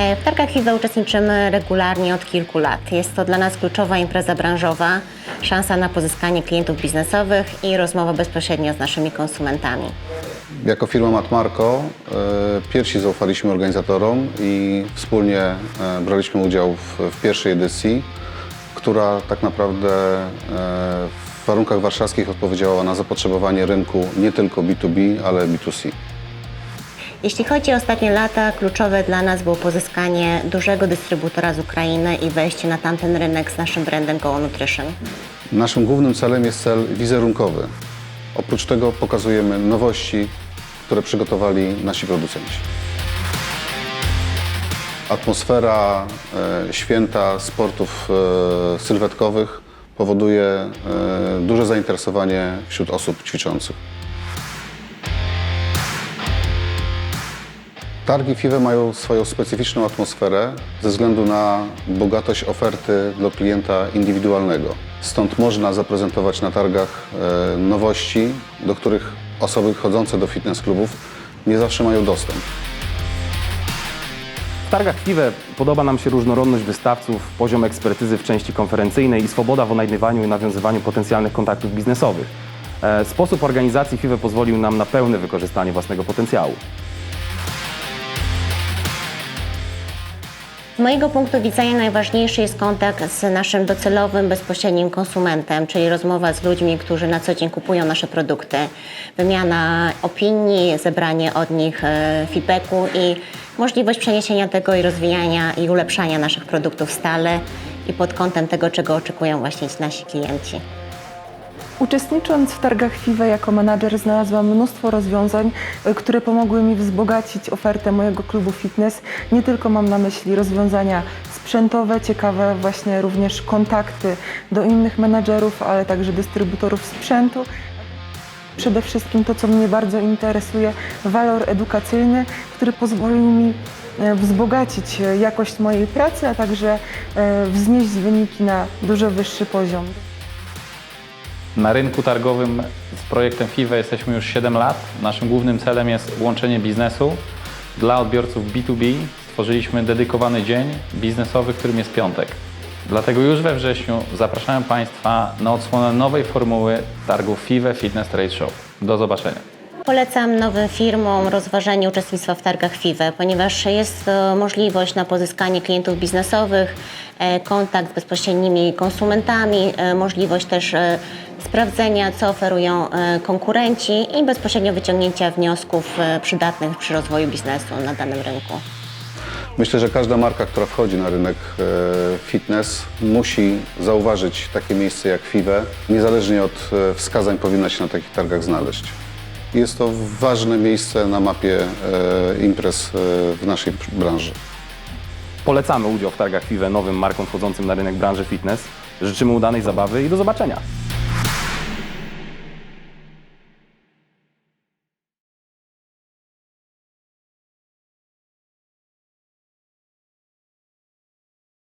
E, W targach FIWE uczestniczymy regularnie od kilku lat. Jest to dla nas kluczowa impreza branżowa, szansa na pozyskanie klientów biznesowych i rozmowa bezpośrednio z naszymi konsumentami. Jako firma Matmarko e, pierwsi zaufaliśmy organizatorom i wspólnie e, braliśmy udział w pierwszej edycji, która tak naprawdę e, w warunkach warszawskich odpowiedziała na zapotrzebowanie rynku nie tylko B2B, ale B2C. Jeśli chodzi o ostatnie lata, kluczowe dla nas było pozyskanie dużego dystrybutora z Ukrainy i wejście na tamten rynek z naszym brandem Go Nutrition. Naszym głównym celem jest cel wizerunkowy. Oprócz tego pokazujemy nowości, które przygotowali nasi producenci. Atmosfera e, święta sportów e, sylwetkowych powoduje e, duże zainteresowanie wśród osób ćwiczących. Targi FIWE mają swoją specyficzną atmosferę ze względu na bogatość oferty dla klienta indywidualnego. Stąd można zaprezentować na targach nowości, do których osoby chodzące do fitness klubów nie zawsze mają dostęp. W targach FIWE podoba nam się różnorodność wystawców, poziom ekspertyzy w części konferencyjnej i swoboda w odnajdywaniu i nawiązywaniu potencjalnych kontaktów biznesowych. E, Sposób organizacji FIWE pozwolił nam na pełne wykorzystanie własnego potencjału. Mojego punktu widzenia najważniejszy jest kontakt z naszym docelowym, bezpośrednim konsumentem, czyli rozmowa z ludźmi, którzy na co dzień kupują nasze produkty, wymiana opinii, zebranie od nich e, feedbacku i możliwość przeniesienia tego i rozwijania i ulepszania naszych produktów stale i pod kątem tego, czego oczekują właśnie nasi klienci. Uczestnicząc w targach FIWE jako menadżer znalazłam mnóstwo rozwiązań, y, które pomogły mi wzbogacić ofertę mojego klubu fitness. Nie tylko mam na myśli rozwiązania sprzętowe, ciekawe właśnie również kontakty do innych menadżerów, ale także dystrybutorów sprzętu. Przede wszystkim to, co mnie bardzo interesuje, walor edukacyjny, który pozwolił mi e, wzbogacić e, jakość mojej pracy, a także e, wznieść wyniki na dużo wyższy poziom. Na rynku targowym z projektem FIWE jesteśmy już 7 lat. Naszym głównym celem jest łączenie biznesu. Dla odbiorców B2B stworzyliśmy dedykowany dzień biznesowy, którym jest piątek. Dlatego już we wrześniu zapraszamy Państwa na odsłonę nowej formuły targów FIWE Fitness Trade Show. Do zobaczenia. Polecam nowym firmom rozważenie uczestnictwa w targach FIWE, ponieważ jest to możliwość na pozyskanie klientów biznesowych, e, kontakt z bezpośrednimi konsumentami, e, możliwość też e, sprawdzenia, co oferują konkurenci i bezpośrednio wyciągnięcia wniosków przydatnych przy rozwoju biznesu na danym rynku. Myślę, że każda marka, która wchodzi na rynek fitness, musi zauważyć takie miejsce jak FIWE. Niezależnie od wskazań powinna się na takich targach znaleźć. Jest to ważne miejsce na mapie e, imprez e, w naszej branży. Polecamy udział w targach FIWE nowym markom wchodzącym na rynek branży fitness. Życzymy udanej zabawy i do zobaczenia.